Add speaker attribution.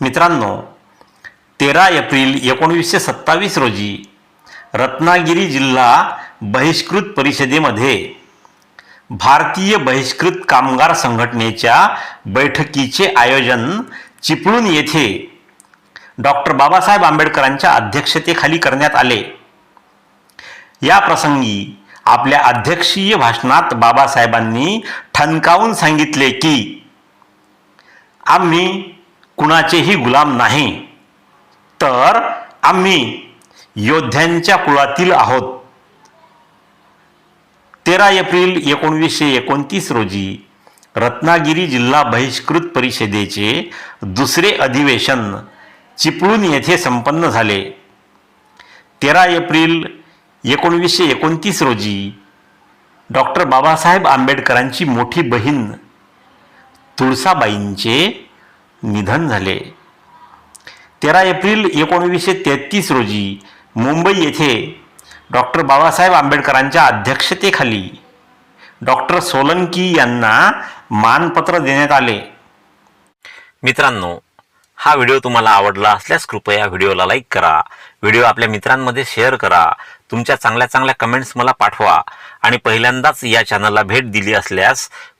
Speaker 1: मित्रांनो तेरा एप्रिल एकोणवीसशे सत्तावीस रोजी रत्नागिरी जिल्हा बहिष्कृत परिषदेमध्ये भारतीय बहिष्कृत कामगार संघटनेच्या बैठकीचे आयोजन चिपळूण येथे डॉक्टर बाबासाहेब आंबेडकरांच्या अध्यक्षतेखाली करण्यात आले. या प्रसंगी आपल्या अध्यक्षीय भाषणात बाबासाहेबांनी ठणकावून सांगितले की आम्ही कुणाचेही गुलाम नाही. तर आम्ही योद्ध्यांच्या कुळातील आहोत. तेरा एप्रिल एकोणवीसशे एकोणतीस रोजी रत्नागिरी जिल्हा बहिष्कृत परिषदेचे दुसरे अधिवेशन चिपळूण येथे संपन्न झाले. तेरा एप्रिल एकोणवीसशे एकोणतीस रोजी डॉक्टर बाबासाहेब आंबेडकरांची मोठी बहीण तुळसाबाईंचे निधन झाले. तेरा एप्रिल एकोणवीसशे तेहतीस रोजी मुंबई येथे डॉक्टर बाबासाहेब आंबेडकरांच्या अध्यक्षतेखाली डॉक्टर सोलंकी यांना मानपत्र देण्यात आले. मित्रांनो हा व्हिडिओ तुम्हाला आवडला असल्यास कृपया व्हिडिओला लाईक करा व्हिडिओ आपल्या मित्रांमध्ये शेअर करा तुमच्या चांगल्या चांगल्या कमेंट्स मला पाठवा आणि पहिल्यांदाच या चॅनलला भेट दिली असल्यास